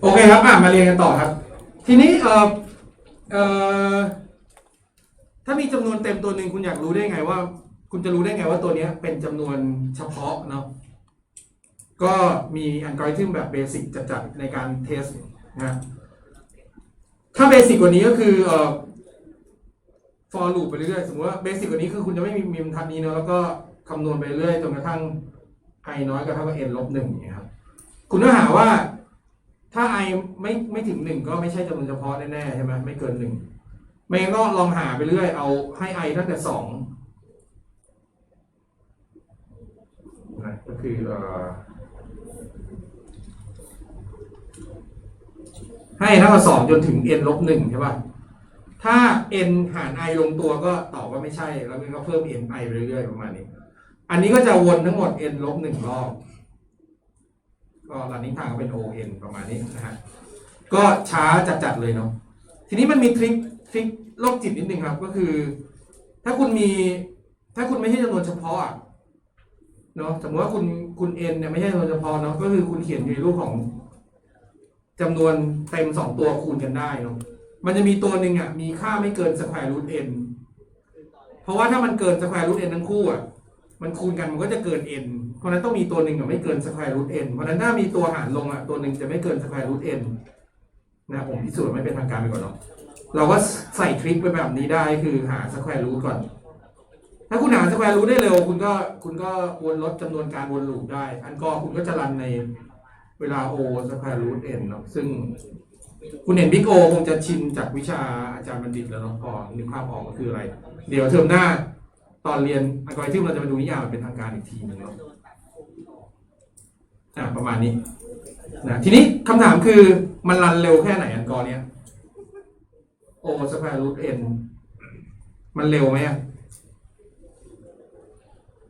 โอเคครับอะมาเรียนกันต่อครับ ทีนี้เอ่อเอ่อถ้ามีจำนวนเต็มตัวหนึ่งคุณอยากรู้ได้ไงว่า คุณจะรู้ได้ไงว่าตัวเนี้ยเป็นจำนวนเฉพาะเนาะก็มีอัลกอริทึมแบบเบสิกจัดๆในการเทสนะถ้าเบสิกกว่านี้ก็คือเอ่อ for loop ไปเรื่อยๆสมมติว่าเบสิกกว่านี้คือคุณจะไม่มีมีบรรทัดนี้เนาะแล้วก็คำนวณไปเรื่อยจนกระทั่ง i น้อยกว่าเท่ากับ n ลบหนึ่งอย่างเงี้ยครับ คุณต้องหาว่าถ้า i ไม่ไม่ถึงหนึ่งก็ไม่ใช่จำนวนเฉพาะแน่ๆใช่ไหมไม่เกินหนึ่งไม่งั้นก็ลองหาไปเรื่อย เอาให้ i ตั้งแต่สองนะก็คือเอ่อให้เท่ากับสองจนถึง n ลบหนึ่งใช่ป่ะ ถ้า n หาร i ลงตัวก็ตอบว่าไม่ใช่ แล้วมันก็เพิ่ม n i ไปเรื่อยๆประมาณนี้ อันนี้ก็จะวนทั้งหมด n ลบหนึ่งรอบ ก็รันนิ่งทางก็เป็น on ประมาณนี้นะฮะก็ช้าจัดๆเลยเนาะทีนี้มันมีทริคทริคโรคจิตนิดนึงครับ ก็คือ ถ้าคุณมี ถ้าคุณไม่ใช่จำนวนเฉพาะอะเนาะสมมติว่าคุณคุณ n เนี่ยไม่ใช่จำนวนเฉพาะเนาะก็คือคุณเขียนอยู่ในรูปของจำนวนเต็มสองตัวคูณกันได้เนาะมันจะมีตัวหนึ่งอะมีค่าไม่เกินสแควร์รูท n เพราะว่าถ้ามันเกินสแควร์รูท n ทั้งคู่อะมันคูณกันมันก็จะเกิน n เพราะนั้นต้องมีตัวหนึ่งอะไม่เกินสแควร์รูท n เพราะนั้นถ้ามีตัวหารลงอะตัวหนึ่งจะไม่เกินสแควร์รูท n นะผมพิสูจน์ไม่เป็นทางการไปก่อนเนาะเราก็ใส่ทริคไปแบบนี้ได้คือหาสแควร์รูทก่อน ถ้าคุณหาสแควร์รูทได้เร็ว คุณก็คุณก็วนลดจำนวนการวนลูปได้ อันก็คุณก็จะรันในเวลา o สแควร์รูท n เนาะซึ่งคุณเห็นบิ๊กโอคงจะชินจากวิชาอาจารย์บัณฑิตแล้วเนาะพอนึกภาพออกก็คืออะไร เดี๋ยวเทอมหน้าตอนเรียนอัลกอริทึมเราจะมาดูนิยามเป็นทางการอีกทีหนึงเนาะ อ่าประมาณนี้นะทีนี้คำถามคือมันรันเร็วแค่ไหนอันกอร์เนี้ยโอสแควร์รูทเอ็นมันเร็วไหมอะ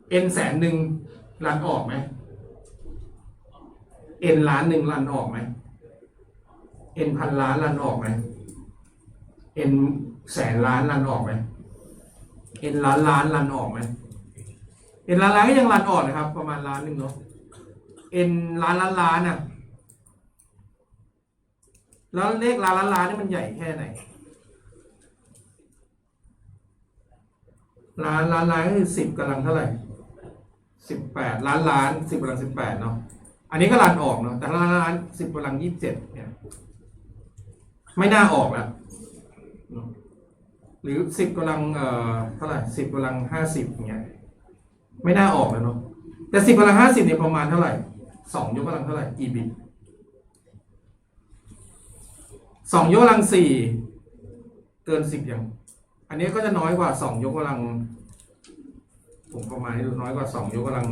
เอ็นแสนหนึ่งรันออกไหมเอ็นล้านหนึ่งรันออกไหมเอ็นพันล้านรันออกไหมเอ็นแสนล้านรันออกไหมเอ็นล้านล้านรันออกไหมเอ็นล้านล้านก็ยังรันออกนะครับ ประมาณล้านหนึ่งเนาะ เอ็นล้านล้านล้านอะ แล้วเลขล้านล้านล้านนี่มันใหญ่แค่ไหนล้านล้านล้านก็คือสิบกำลังเท่าไหร่สิบแปดล้านล้านสิบกำลังสิบแปดเนาะอันนี้ก็รันออกเนาะแต่ล้านล้านสิบกำลังยี่สิบเจ็ดเนี่ยไม่น่าออกแล้วหรือสิบกำลังเอ่อเท่าไหร่สิบกำลังห้าสิบเงี้ยไม่น่าออกแล้วเนาะแต่สิบกำลังห้าสิบเนี่ยประมาณเท่าไหร่ สองยกกำลังเท่าไหร่กี่บิตสองยกกำลังสี่เกินสิบยัง อันนี้ก็จะน้อยกว่าสองยกกำลัง ผมประมาณให้ดูน้อยกว่าสองยกกำลัง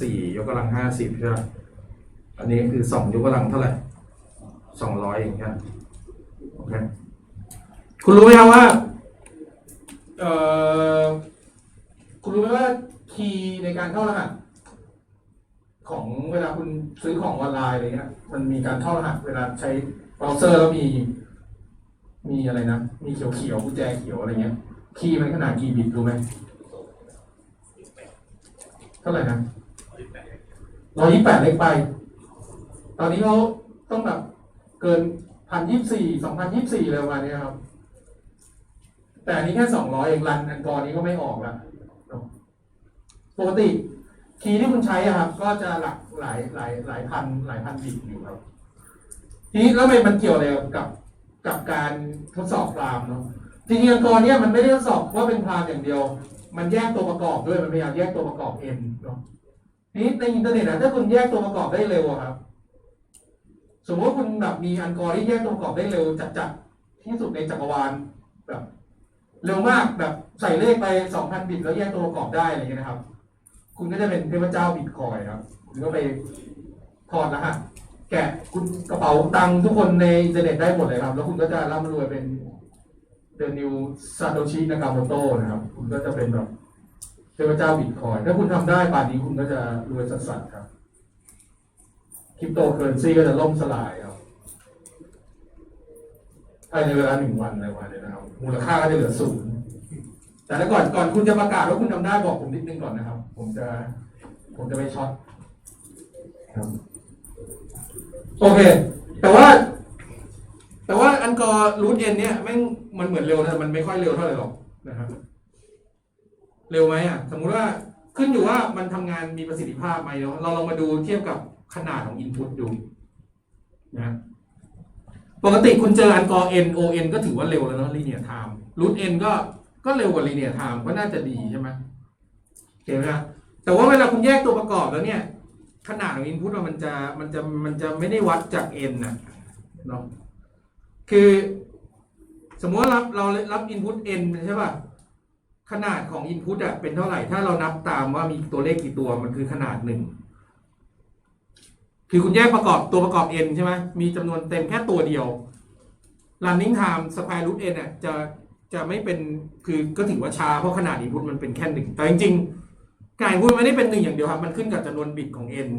สี่ยกกำลังห้าสิบใช่ไหมอันนี้คือสองยกกำลังเท่าไหร่สองร้อยอย่างเงี้ยโอเคคุณรู้ไหมครับว่าเอ่อคุณรู้ไหมว่าคีย์ในการเข้ารหัส ของเวลาคุณซื้อของออนไลน์อะไรเงี้ย มันมีการเข้ารหัสเวลาใช้เบราว์เซอร์แล้วมี มีอะไรนะ มีเขียวเขียวกุญแจเขียวอะไรเงี้ย คีย์มันขนาดกี่บิตรู้ไหมเท่าไหร่นะร้อยยี่แปดเล็กไป ตอนนี้เขาต้องแบบเกินพันยี่สี่สองพันยี่สี่เลยประมาณนี้ครับ แต่อันนี้แค่สองร้อยเองรันอันกอร์นี้ก็ไม่ออกละปกติ คีย์ที่คุณใช้อะครับ ก็จะหลักหลายหลายหลายพันหลายพันบิตอยู่ครับ ทีนี้แล้วมันมันเกี่ยวอะไรกับกับการทดสอบพรามเนาะจริงๆอันกอร์เนี่ยมันไม่ได้ทดสอบว่าเป็นพรามอย่างเดียว มันแยกตัวประกอบด้วยมันพยายามแยกตัวประกอบเอ็นเนาะทีนี้ในอินเทอร์เน็ตนะถ้าคุณแยกตัวประกอบได้เร็วครับ สมมติว่าคุณแบบมีอันกอร์ที่แยกตัวประกอบได้เร็วจัดๆที่สุดในจักรวาลแบบเร็วมากแบบใส่เลขไปสองพันบิตแล้วแยกตัวประกอบได้อะไรเงี้ยนะครับ คุณก็จะเป็นเทพเจ้าบิตคอยครับ คุณก็ไปถอดรหัสแกะคุณกระเป๋าตังค์ทุกคนในอินเทอร์เน็ตได้หมดเลยครับ แล้วคุณก็จะร่ำรวยเป็น The New Satoshi Nakamoto นะครับ คุณก็จะเป็นแบบเทพเจ้าบิตคอยถ้าคุณทำได้ป่านนี้คุณก็จะรวยสัสๆครับคริปโตเคอเรนซีก็จะล่มสลายครับภายในเวลาหนึ่งวันอะไรประมาณนี้นะครับ มูลค่าก็จะเหลือศูนย์ แต่ก่อนก่อนคุณจะประกาศว่าคุณทำได้บอกผมนิดนึงก่อนนะครับ ผมจะ ผมจะไม่ช็อตครับโอเค แต่ว่า แต่ว่าอันกอร์รูทเอ็นเนี่ยแม่งมันเหมือนเร็วนะมันไม่ค่อยเร็วเท่าไหร่หรอกนะครับเร็วไหมอะ สมมุติว่าขึ้นอยู่ว่ามันทำงานมีประสิทธิภาพไหมเนาะเราลองมาดูเทียบกับขนาดของอินพุตดูนะปกติคุณเจออันกอร์ n o n ก็ถือว่าเร็วแล้วเนาะ linear time root n ก็ ก็เร็วกว่า linear time ก็น่าจะดีใช่ไหมเห็นไหมครับแต่ว่าเวลาคุณแยกตัวประกอบแล้วเนี่ย ขนาดของ input อะมันจะมันจะมันจะไม่ได้วัดจาก n นะเนาะคือสมมติว่ารับเรารับ input n ใช่ป่ะขนาดของ input อะเป็นเท่าไหร่ ถ้าเรานับตามว่ามีตัวเลขกี่ตัวมันคือขนาดหนึ่งคือคุณแยกประกอบตัวประกอบ n ใช่ไหมมีจำนวนเต็มแค่ตัวเดียว running time square root n อะจะ จะไม่เป็นคือก็ถือว่าช้าเพราะขนาด input มันเป็นแค่หนึ่งแต่จริงๆการ input ไม่ได้เป็นหนึ่งอย่างเดียวครับ มันขึ้นกับจำนวนบิตของ n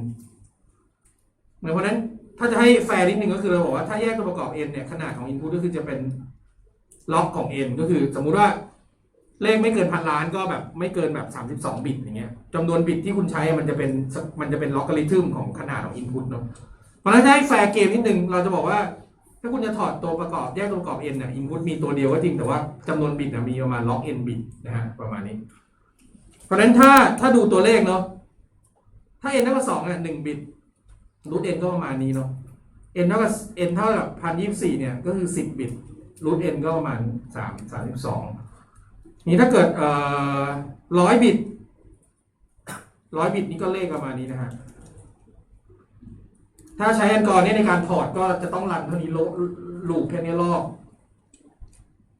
เพราะนั้นถ้าจะให้แฟร์นิดนึงก็คือเราบอกว่าถ้าแยกตัวประกอบ n เนี่ยขนาดของ input ก็คือจะเป็นล็อกของ n ก็คือสมมุติว่าเลขไม่เกินพันล้านก็แบบไม่เกินแบบ 32 บิตอย่างเงี้ยจำนวนบิตที่คุณใช้มันจะเป็นมันจะเป็นล็อกการิทึมของขนาดของ input เนาะเพราะฉะนั้นถ้าให้แฟร์เกมนิดนึงเราจะบอกว่า ถ้าคุณจะถอดตัวประกอบแยกตัวประกอบ n เนี่ย input มีตัวเดียวก็จริงแต่ว่าจำนวนบิตมีประมาณล็อก n บิตนะฮะประมาณนี้ เพราะฉะนั้นถ้าถ้าดูตัวเลขเนาะถ้า n เท่ากับสองเนี่ยหนึ่งบิตรูท n ก็ประมาณนี้เนาะ n เท่ากับ n เท่ากับพันยี่สิบสี่เนี่ยก็คือสิบบิตรูท n ก็ประมาณสามสามสิบสองนี่ถ้าเกิดเอ่อร้อยบิตร้อยบิตนี่ก็เลขประมาณนี้นะฮะ ถ้าใช้อันกอร์เนี่ยในการถอดก็จะต้องรันเท่านี้โลลูปแค่นี้รอบ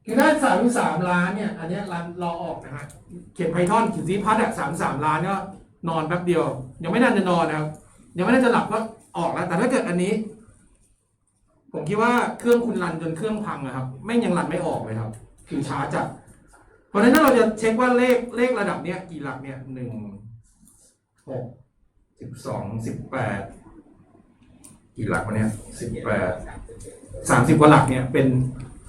คือถ้าสามสามล้านเนี่ย อันเนี้ยรันรอออกนะฮะเขียนไพทอนเขียนซีพัดอะสามสามล้านก็นอนแป๊บเดียว ยังไม่นานจะนอนนะครับ ยังไม่น่าจะหลับก็ออกแล้ว แต่ถ้าเกิดอันนี้ ผมคิดว่าเครื่องคุณรันจนเครื่องพังนะครับแม่งยังรันไม่ออกเลยครับ คือช้าจัดเพราะฉะนั้นถ้าเราจะเช็คว่าเลขเลขระดับเนี้ยกี่หลักเนี่ยหนึ่งหกสิบสองสิบแปด กี่หลักวะเนี่ยสิบแปดสามสิบกว่าหลักเนี่ย เป็น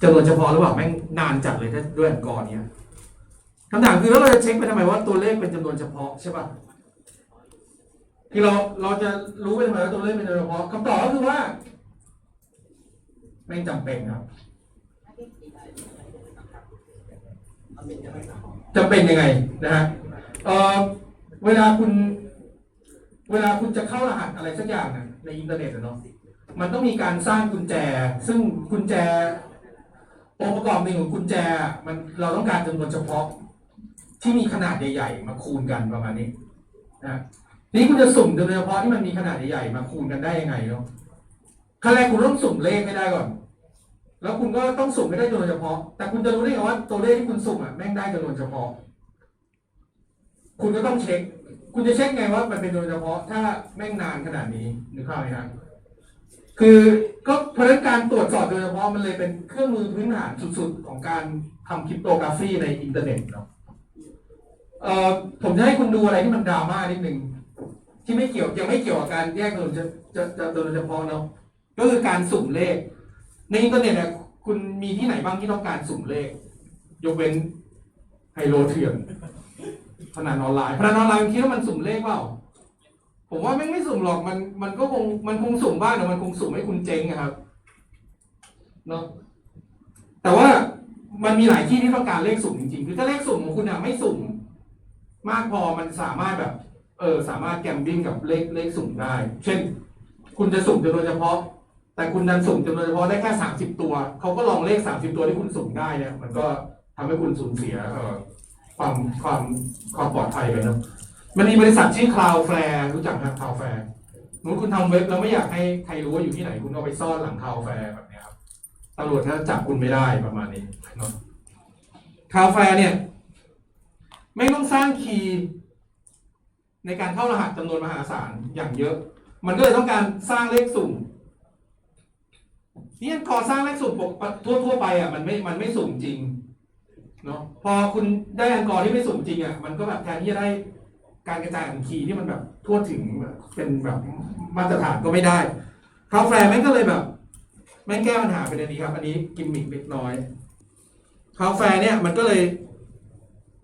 จำนวนเฉพาะหรือเปล่าแม่งนานจัดเลยถ้าด้วยอันกอร์เนี้ยคำถามคือแล้วเราจะเช็คไปทำไมว่าตัวเลขเป็นจำนวนเฉพาะใช่ป่ะคือเราเราจะรู้ไปทำไมว่าตัวเลขเป็นจำนวนเฉพาะคำตอบก็คือว่าแม่จำเป็นครับจะเป็นยังไงนะฮะเออเวลาคุณ เวลาคุณจะเข้ารหัสอะไรสักอย่างนะในอินเทอร์เน็ตอะเนาะมันต้องมีการสร้างกุญแจ ซึ่งกุญแจองค์ประกอบหนึ่งของกุญแจมันเราต้องการจำนวนเฉพาะ ที่มีขนาดใหญ่ๆมาคูณกันประมาณนี้นะนี้คุณจะสุ่มจำนวนเฉพาะที่มันมีขนาดใหญ่ๆมาคูณกันได้ยังไงเนาะขั้นแรกคุณต้องสุ่มเลขให้ได้ก่อน แล้วคุณก็ต้องสุ่มให้ได้จำนวนเฉพาะ แต่คุณจะรู้ได้ไงว่าตัวเลขที่คุณสุ่มอะแม่งได้จำนวนเฉพาะ คุณก็ต้องเช็ค คุณจะเช็คไงว่ามันเป็นจำนเฉพาะถ้าแม่งนานขนาดนี้นึกภาพไหมครับคือก็เพราะการตรวจสอบโดยเฉพาะมันเลยเป็นเครื่องมือพื้นฐานสุดๆ ของการทำคริปโตกราฟีในอินเทอร์เน็ตเนาะเอ่อผมจะให้คุณดูอะไรที่มันดราม่านิดนึงที่ไม่เกี่ยวยังไม่เกี่ยวกับการแยกจำนจะจะจะจำนเฉพาะเนาะก็คือการสุ่มเลข ในอินเทอร์เน็ตเนี่ยคุณมีที่ไหนบ้างที่ต้องการสุ่มเลข ยกเว้นไฮโลเถื่อน พนันออนไลน์พนันออนไลน์คิดว่ามันสุ่มเลขเปล่า ผมว่าแม่งไม่สุ่มหรอกมันมันก็คงมันคงสุ่มบ้างแต่มันคงสุ่มให้คุณเจ๊งอะครับเนาะแต่ว่ามันมีหลายที่ที่ต้องการเลขสุ่มจริงๆคือถ้าเลขสุ่มของคุณอะไม่สุ่ม มากพอมันสามารถแบบ เออสามารถแกมบิ้งกับเลขเลขสุ่มได้ เช่น คุณจะสุ่มจำนวนเฉพาะ แต่คุณดันสุ่มจำนวนเฉพาะได้แค่สามสิบตัวเขาก็ลองเลขสามสิบตัวที่คุณสุ่มได้เนี่ย มันก็ทำให้คุณสูญเสียเออ ความความความปลอดภัยไปเนอะมันมีบริษัทชื่อ Cloudflare รู้จักไหม Cloudflare สมมติคุณทำเว็บแล้วไม่อยากให้ใครรู้ว่าอยู่ที่ไหน คุณเอาไปซ่อนหลัง Cloudflare แบบนี้ครับตำรวจถ้าจับคุณไม่ได้ประมาณนี้เนาะ Cloudflare เนี่ย ไม่ต้องสร้างคีย์ในการเข้ารหัสจำนวนมหาศาลอย่างเยอะ มันก็เลยต้องการสร้างเลขสุ่มนี่ก่อสร้างเลขสุ่มปกทั่วทั่วๆไปอะมันไม่มันไม่สุ่มจริง เนาะพอคุณได้อันกอร์ที่ไม่สุ่มจริงอะมันก็แบบแทนที่จะได้การกระจายของคีย์ที่มันแบบทั่วถึงแบบเป็นแบบมาตรฐานก็ไม่ได้คาแฟแม่งก็เลยแบบแม่งแก้ปัญหาเป็นอันนี้ครับ อันนี้กิมมิคเล็กน้อยคาแฟเนี่ยมันก็เลย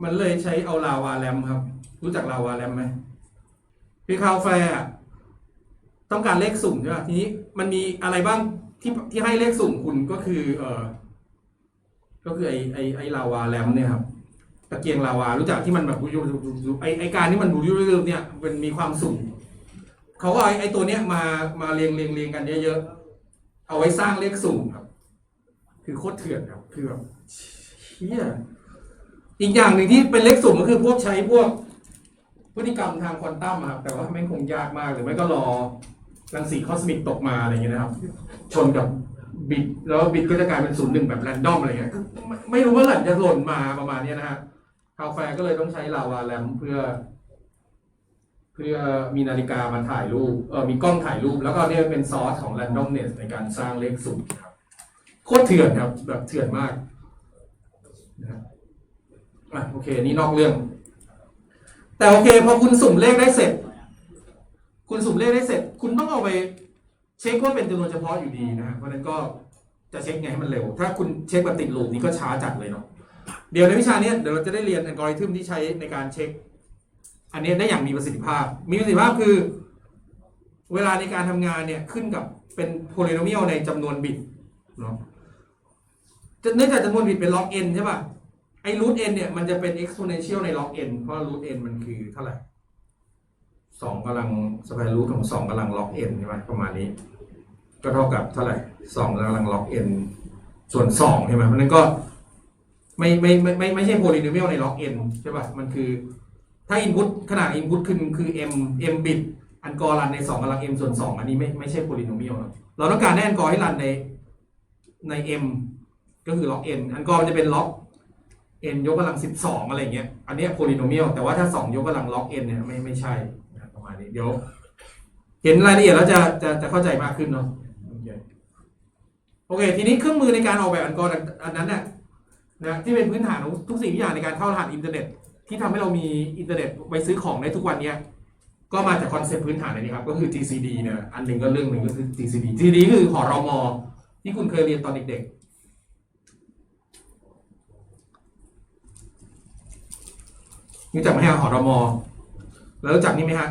มันเลยใช้เอาลาวาแรมครับ รู้จักลาวาแรมไหมคือคาแฟต้องการเลขสุ่มใช่ป่ะทีนี้มันมีอะไรบ้างที่ที่ให้เลขสุ่มคุณก็คือ เออ ก็คือไอไอไอลาวาแลมเนี่ยครับตะเกียงลาวารู้จักที่มันแบบยไอไอการที่มันบูยูรูเนี่ยมันมีความสุ่มเขาก็เอาไอไอตัวเนี้ยมามาเรียงเรียงเรียงกันเยอะๆเอาไว้สร้างเลขสุ่มครับ คือโคตรเถื่อนครับคือแบบเชี่ยอีกอย่างหนึ่งที่เป็นเลขสุ่มก็คือพวกใช้พวกพฤติกรรมทางควอนตัมครับแต่ว่าแม่คงยากมากหรือไม่ก็รอรังสีคอสมิกตกมาอะไรอย่างเงี้ยนะครับ ชนกับ บิตแล้วบิตก็จะกลายเป็นศูนย์หนึ่งแบบแรนดอมอะไรเงี้ยไม่ไม่รู้ว่าหลังจะหล่นมาประมาณเนี้ยนะฮะคาแฟก็เลยต้องใช้ลาวาแลมเพื่อ เพื่อมีนาฬิกามาถ่ายรูปเออมีกล้องถ่ายรูป แล้วก็เนี่ยเป็นซอสของ randomness ในการสร้างเลขสุ่มครับโคตรเถื่อนครับ แบบเถื่อนมากนะอะโอเค นี่นอกเรื่อง แต่โอเค พอคุณสุ่มเลขได้เสร็จ คุณสุ่มเลขได้เสร็จ คุณต้องเอาไป เช็คว่าเป็นจำนวนเฉพาะอยู่ดีนะเพราะนั้นก็จะเช็คไงให้มันเร็ว ถ้าคุณเช็คแบบติดลูปนี้ก็ช้าจัดเลยเนาะเดี๋ยวในวิชาเนี้ยเดี๋ยวเราจะได้เรียนอัลกอริทึมที่ใช้ในการเช็ค อันเนี้ยได้อย่างมีประสิทธิภาพ มีประสิทธิภาพคือ เวลาในการทำงานเนี่ยขึ้นกับเป็นโพลิโนมิ a ลในจำนวนบิตเนาะจะเนื่องจากจำนวนบิตเป็น log n ใช่ป่ะไอ้ root n เนี่ยมันจะเป็น exponential ใน log n เอนเพราะ root n มันคือเท่าไหร่สองกำลัง square root ของสองกำลัง log n ใช่ไหมประมาณนี้ ก็เท่ากับเท่าไหร่สองกำลัง log n ส่วนสองใช่ไหมเพราะนั้นก็ไม่ไม่ไม่ไม่ไม่ใช่ polynomial ใน log n ใช่ป่ะมันคือ ถ้า input ขนาด input คือคือ m m bit อันกอรันในสองกำลัง m ส่วนสองอันนี้ไม่ไม่ใช่ polynomial นะเราต้องการให้อันกอให้รันในใน m ก็คือ log n อันกอมันจะเป็น log n ยกกำลังสิบสองอะไรเงี้ย อันนี้ย polynomial แต่ว่าถ้าสองยกกำลัง log n เนี่ยไม่ไม่ใช่ประมาณนี้เดี๋ยว เห็นรายละเอียดแล้วจะจะจะเข้าใจมากขึ้นเนาะ โอเค ทีนี้เครื่องมือในการออกแบบอันกออันอันนั้นน่ะนะที่เป็นพื้นฐานของทุกสิ่งทุกอย่างในการเข้ารหัสอินเทอร์เน็ต ที่ทำให้เรามีอินเทอร์เน็ตไปซื้อของได้ทุกวันเนี้ยก็มาจากคอนเซ็ปต์พื้นฐานอันนี้ครับก็คือ TCD เนี่ยอันหนึ่งก็เรื่องหนึ่งก็คือ TCD TCD คือหอรมอที่คุณเคยเรียนตอนเด็กๆรู้จักไหมฮะหอรมอแล้วรู้จักนี่ไหมฮะ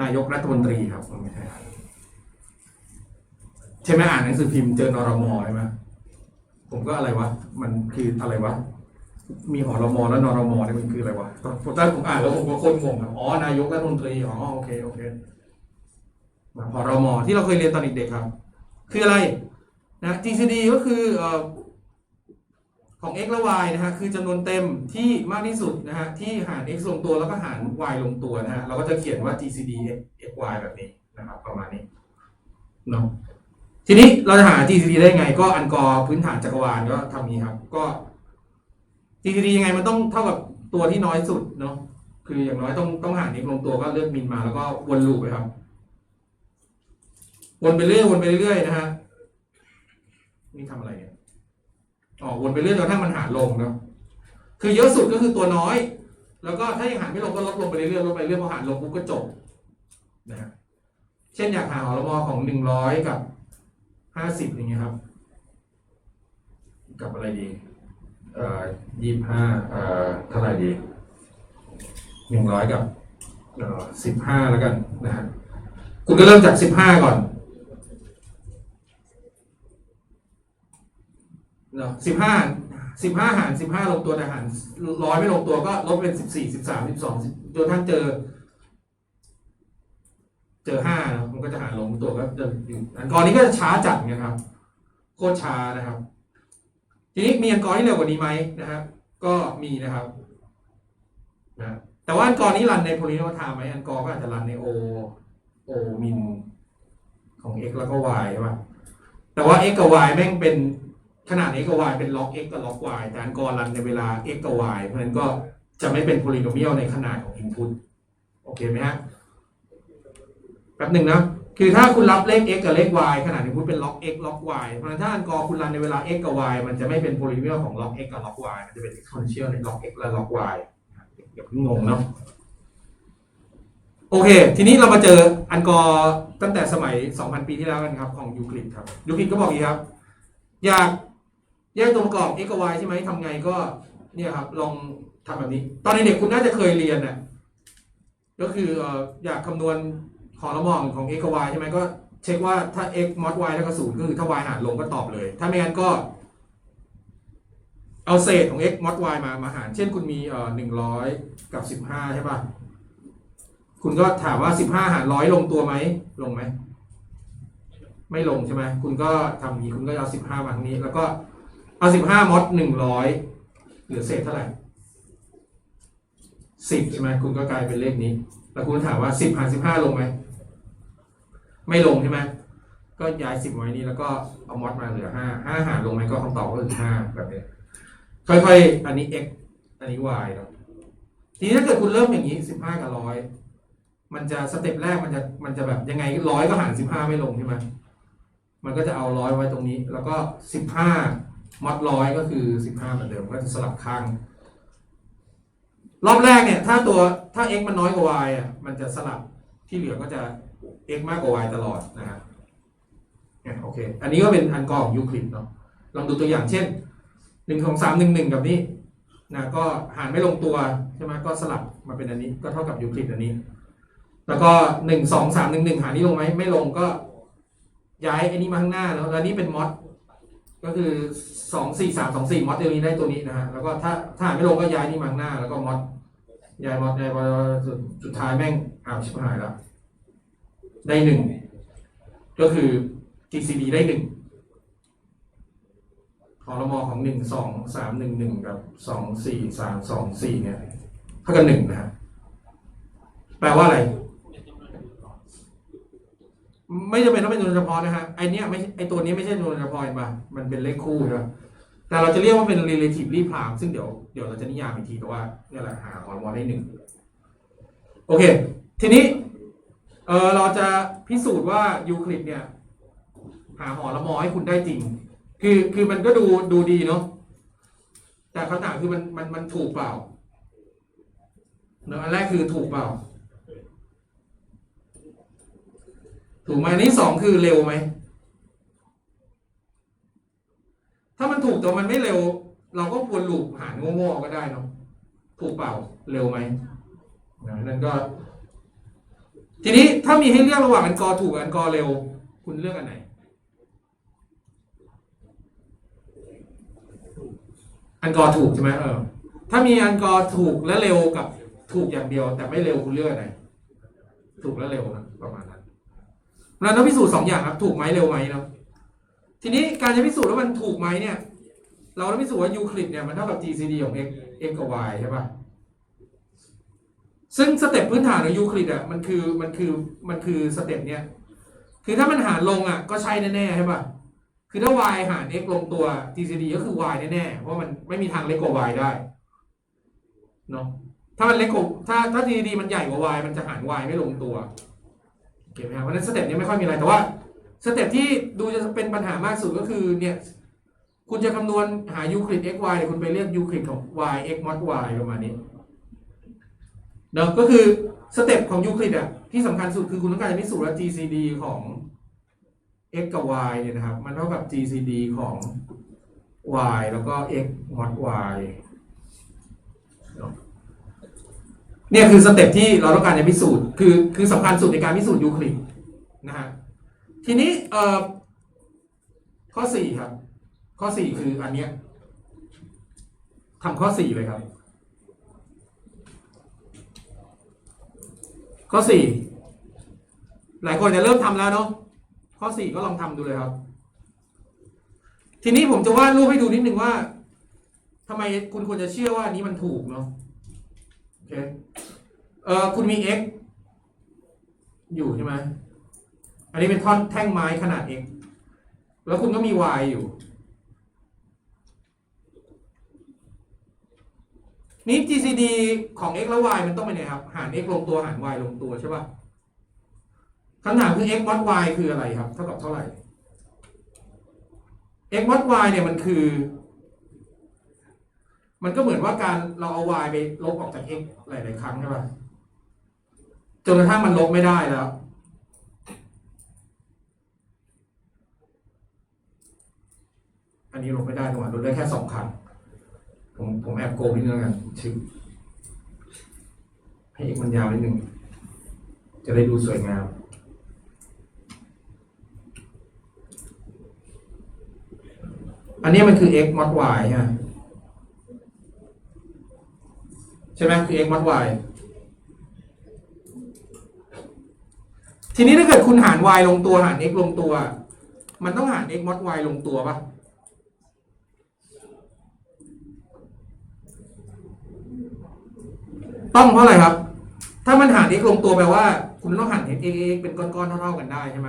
นายกรัฐมนตรีครับไม่ใช่ใช่ไหมอ่านหนังสือพิมพ์เจอนรมใช่ไหมผมก็อะไรวะ มันคืออะไรวะ มีหอรมอและนรมเนี่ยมันคืออะไรวะตอนตอนผมอ่านแล้วผมก็คนงงครับอ๋อนายกรัฐมนตรีอ๋อโอเคโอเคหอรมอที่เราเคยเรียนตอนเด็กๆครับ คืออะไรนะ GCD ก็คือ ของ x และ y นะฮะคือจำนวนเต็มที่มากที่สุดนะฮะที่หาร x ลงตัวแล้วก็หาร y ลงตัวนะฮะเราก็จะเขียนว่า GCD x y แบบนี้นะครับประมาณนี้เนาะทีนี้เราจะหา GCD ได้ไง ก็อันกอรพื้นฐานจักรวาลก็ทำนี้ครับ ก็ GCD ยังไงมันต้องเท่ากับตัวที่น้อยสุดเนาะคืออย่างน้อยต้องต้องหาร x ลงตัวก็เลือกมินมาแล้วก็วนลูปไปครับ วนไปเรื่อยวนไปเรื่อยนะฮะนี่ทำอะไรเนี่ย อ๋อวนไปเรื่อยจนกระทั่งมันหารลงเนาะคือเยอะสุดก็คือตัวน้อย แล้วก็ถ้ายังหารไม่ลงก็ลดลงไปเรื่อยๆลดไปเรื่อยพอหารลงปุ๊บก็จบนะฮะเช่นอยากหาหอรมอของหนึ่งร้อยกับห้าสิบอย่างเงี้ยครับ กับอะไรดี เอ่อยี่ห้าเอ่อเท่าไหร่ดีหนึ่งร้อยกับเอ่อสิบห้าแล้วกันนะฮะคุณก็เริ่มจากสิบห้าก่อนเนาะ สิบห้าสิบห้าหารสิบห้าลงตัวแต่หารร้อยไม่ลงตัวก็ลดเป็นสิบสี่สิบสามสิบสองจนทั้งเจอ เจอห้านะมันก็จะหารลงตัวก็จะอยู่อันกอนี้ก็จะช้าจัดไงครับ โคตรช้านะครับ ทีนี้มีอันกอที่เร็วกว่านี้ไหมนะครับ ก็มีนะครับนะแต่ว่าอันกอนี้รันในโพลิโนไทม์ไหมอันกอก็อาจจะรันในโอโอมินของ x แล้วก็ y ใช่ป่ะแต่ว่า x กับ y แม่งเป็น ขนาด x กับ y เป็นล็อก x กับล็อก y แต่อันกอรันในเวลา x กับ y เพราะฉะนั้นก็จะไม่เป็นโพลิโนเมิ a l ในขนาดของ input โอเคไหมฮะแป๊บหนึ่งนะ คือถ้าคุณรับเลข x กับเลข y ขนาดนี้คุณเป็นล็อก x ล็อก y เพราะฉะนั้นถ้าอันกอคุณรันในเวลา x กับ y มันจะไม่เป็นโพลิโนเมิ a l ของล็อก x กับล็อก y มันจะเป็น exponential ในล็อก x และล็อก y อย่าเพิ่งงงเนาะโอเค ทีนี้เรามาเจออันกอตั้งแต่สมัย 2,000 ปีที่แล้วกันครับ ของยูคลิดครับยูคลิดก็บอกอย่างนี้ครับ อยาก แยกตัวประกอบ x กับ y ใช่ไหมทำไงก็เนี่ยครับลองทำแบบนี้ ตอนเด็กๆคุณน่าจะเคยเรียนน่ะก็คืออยากคำนวณหอละมองของ x กับ y ใช่ไหมก็เช็คว่าถ้า x mod y เท่ากับศูนย์ก็คือถ้า y หารลงก็ตอบเลย ถ้าไม่งั้นก็ เอาเศษของ x mod y มามาหาร เช่นคุณมีเอ่อหนึ่งร้อยกับสิบห้าใช่ป่ะ คุณก็ถามว่าสิบห้าหารร้อยลงตัวไหม ลงไหม ไม่ลงใช่ไหม คุณก็ทำอย่างนี้ คุณก็เอาสิบห้ามาทางนี้ แล้วก็ เอาสิบห้ามดหนึ่งร้อยเหลือเศษเท่าไหร่สิบใช่ไหมคุณก็กลายเป็นเลขนี้ แล้วคุณถามว่าสิบหารสิบห้าลงไหม ไม่ลงใช่ไหมก็ย้ายสิบไว้นี่แล้วก็เอามดมาเหลือห้าห้าหารลงไหมก็คำตอบก็คือห้าแบบนี้ ค่อยๆ อันนี้ x อันนี้ y เนาะทีนี้ถ้าเกิดคุณเริ่มอย่างนี้สิบห้ากับร้อยมันจะสเต็ปแรกมันจะมันจะแบบยังไงร้อยก็หารสิบห้าไม่ลงใช่ไหมมันก็จะเอาร้อยไว้ตรงนี้ แล้วก็สิบห้า มอดร้อยก็คือสิบห้าเหมือนเดิม ก็จะสลับข้าง รอบแรกเนี่ย ถ้าตัวถ้า x มันน้อยกว่า y อะ มันจะสลับที่เหลือก็จะ x มากกว่า y ตลอดนะครับเนี่ยโอเค อันนี้ก็เป็นอันกอของยูคลิดเนาะ ลองดูตัวอย่างเช่นหนึ่งของสามหนึ่งหนึ่งกับนี้นะก็หารไม่ลงตัวใช่ไหมก็สลับมาเป็นอันนี้ก็เท่ากับยูคลิดอันนี้ แล้วก็หนึ่งสองสามหนึ่งหนึ่งหานี้ลงไหมไม่ลงก็ย้ายอ้นี้มาข้างหน้าแล้วแล้วนี้เป็นมอด ก็คือสองสี่สามสองสี่มอดตัวนี้ได้ตัวนี้นะฮะแล้วก็ถ้าถ้าหาไม่ลงก็ย้ายนี่มาข้างหน้า แล้วก็มอดย้ายมอดย้ายมอดสุดสุดท้ายแม่งอ้าวชิบหายแล้วได้หนึ่งก็คือ GCD ได้หนึ่งคอรมอของหนึ่งสองสามหนึ่งหนึ่งกับสองสี่สามสองสี่เนี่ยเท่ากับหนึ่งนะฮะแปลว่าอะไร ไม่จำเป็นต้องเป็นจำนวนเฉพาะนะฮะไอเนี้ยไม่ไอตัวนี้ไม่ใช่จำนวนเฉพาะเห็นปะมันเป็นเลขคู่ใช่ปะแต่เราจะเรียกว่าเป็น relatively prime ซึ่งเดี๋ยวเดี๋ยวเราจะนิยามอีกทีแต่ว่าเนี่ยแหละหาคอรมอได้หนึ่งโอเค ทีนี้เออเราจะพิสูจน์ว่ายูคลิดเนี่ย หาหอละมอให้คุณได้จริง คือคือมันก็ดูดูดีเนาะแต่คำถามคือมันมันมันถูกเปล่าเนอะอันแรกคือถูกเปล่า ถูกไหมนนี้สองคือเร็วไหม ถ้ามันถูกแต่มันไม่เร็ว เราก็ควรลูปหารโง่ๆก็ได้เนาะถูกเปล่าเร็วไหมนะนั่นก็ ทีนี้ถ้ามีให้เลือกระหว่างอันกอถูกกับอันกอเร็ว คุณเลือกอันไหนอันกอถูกใช่ไหมเออ ถ้ามีอันกอถูกและเร็วกับถูกอย่างเดียว แต่ไม่เร็วคุณเลือกอันไหน ถูกและเร็วนะประมาณ เราต้องพิสูจน์สองอย่างครับ ถูกไหมเร็วไหมเนาะทีนี้การจะพิสูจน์ว่ามันถูกไหมเนี่ย เราต้องพิสูจน์ว่ายูคลิดเนี่ยมันเท่ากับ GCD ของ x x กับ y ใช่ปะซึ่งสเต็ปพื้นฐานของยูคลิดอะมันคือมันคือมันคือสเต็ปเนี่ยคือถ้ามันหารลงอะก็ใช่แน่ๆใช่ป่ะคือถ้า y หาร x ลงตัว GCD ก็คือ y แน่ๆเพราะมันไม่มีทางเล็กกว่า y ได้เนาะถ้ามันเล็กกว่าถ้าถ้า GCD มันใหญ่กว่า y มันจะหาร y ไม่ลงตัว โอเคไหมครับเพราะฉะนั้นสเต็ปนี้ไม่ค่อยมีอะไรแต่ว่าสเต็ปที่ดูจะเป็นปัญหามากสุดก็คือเนี่ยคุณจะคำนวณหายูคลิด x y เนี่ยคุณไปเรียกยูคลิดของ y x mod y ประมาณนี้เนาะก็คือสเต็ปของยูคลิดอะที่สำคัญสุดคือคุณต้องการจะพิสูจน์ว่า GCD ของ x กับ y เนี่ยนะครับ มันเท่ากับ GCD ของ y แล้วก็ x mod y เนาะ เนี่ยคือสเต็ปที่เราต้องการจะพิสูจน์คือคือสำคัญสุดในการพิสูจน์ยูคลิดนะฮะทีนี้เอ่อข้อสี่ครับ ข้อสี่คืออันเนี้ยทำข้อสี่เลยครับ ข้อสี่หลายคนจะเริ่มทำแล้วเนาะข้อสี่ก็ลองทำดูเลยครับ ทีนี้ผมจะวาดรูปให้ดูนิดนึงว่าทำไมคุณควรจะเชื่อว่าอันนี้มันถูกเนาะ เคเออคุณมี x อยู่ใช่ไหมอันนี้เป็นท่อนแท่งไม้ขนาด x แล้วคุณก็มี y อยู่ นี่ GCD ของ x และ y มันต้องเป็นไงครับ หาร x ลงตัวหาร y ลงตัวใช่ป่ะคำถามคือ x mod y คืออะไรครับ เท่ากับเท่าไหร่ x mod y เนี่ยมันคือ มันก็เหมือนว่าการเราเอา y ไปลบออกจาก x หลาย ๆ ครั้งใช่ป่ะจนกระทั่งมันลบไม่ได้แล้ว อันนี้ลบไม่ได้ตรงนั้นลบได้แค่สองครั้ง ผมผมแอบโกงนิดนึงกันชื่อให้ x มันยาวนิดนึง จะได้ดูสวยงามอันนี้มันคือ x mod y ใช่ไหม ใช่ไหมคือ x mod y ทีนี้ถ้าเกิดคุณหาร y ลงตัวหาร x ลงตัว มันต้องหาร x mod y ลงตัวปะต้องเพราะอะไรครับ ถ้ามันหาร x ลงตัวแปลว่า คุณต้องหาร x x เป็นก้อนๆเท่าๆกันได้ใช่ไหม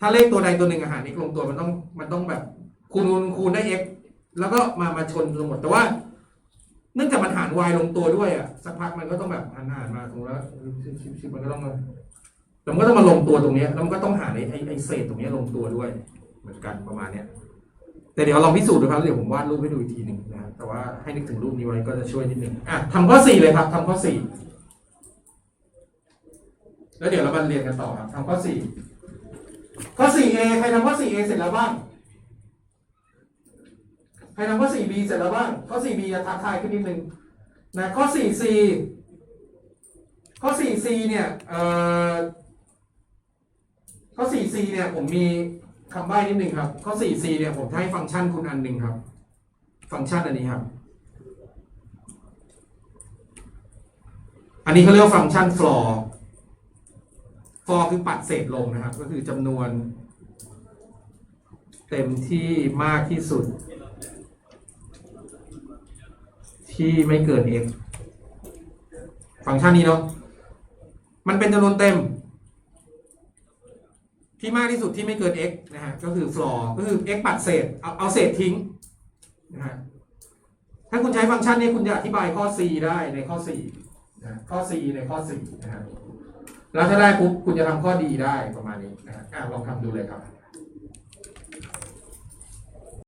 ถ้าเลขตัวใดตัวหนึ่งหาร x ลงตัวมันต้องมันต้องแบบคูณคูณได้ x แล้วก็มามาชนกันหมดแต่ว่า นื่องจากมันหาร y ลงตัวด้วยอะสักพักมันก็ต้องแบบหันหารมาตรงแล้วชิบชิบมันก็ต้องมาแล้วมันก็ต้องมาลงตัวตรงเนี้ยแล้วมันก็ต้องหาไอ้ไอ้ไอ้เศษตรงเนี้ยลงตัวด้วย เหมือนกันประมาณเนี้ยแต่เดี๋ยวลองพิสูจน์ดูครับเดี๋ยวผมวาดรูปให้ดูอีกทีหนึ่งนะแต่ว่าให้นึกถึงรูปนี้ไว้ก็จะช่วยนิดนึงอะทำข้อสี่เลยครับทำข้อสี่แล้วเดี๋ยวเรามาเรียนกันต่อครับทำข้อสี่ข้อสี่ a ใครทำข้อสี่ a เสร็จแล้วบ้าง ครทำข้อ 4b เสร็จแล้วบ้าง ข้อ 4b จะท้าทายขึ้นนิดนึงนะข้อ 4c ข้อ 4c เนี่ยเอ่อข้อ 4c เนี่ยผมมีคำใบ้นิดนึงครับ ข้อ 4c เนี่ยผมจะให้ฟังก์ชันคุณอันหนึ่งครับ ฟังก์ชันอันนี้ครับ อันนี้เขาเรียกว่าฟังก์ชัน floor floor คือปัดเศษลงนะครับ ก็คือจำนวน เต็มที่มากที่สุด ที่ไม่เกิน x ฟังก์ชันนี้เนาะมันเป็นจำนวนเต็ม ที่มากที่สุดที่ไม่เกิน x นะฮะก็คือ floor ก็คือ x ปัดเศษเอาเอาเศษทิ้งนะฮะถ้าคุณใช้ฟังก์ชันนี้คุณจะอธิบายข้อ c ได้ในข้อ4นะข้อ c ในข้อ4นะฮะแล้วถ้าได้ปุ๊บคุณจะทำข้อดีได้ประมาณนี้นะฮะอะลองทำดูเลยครับ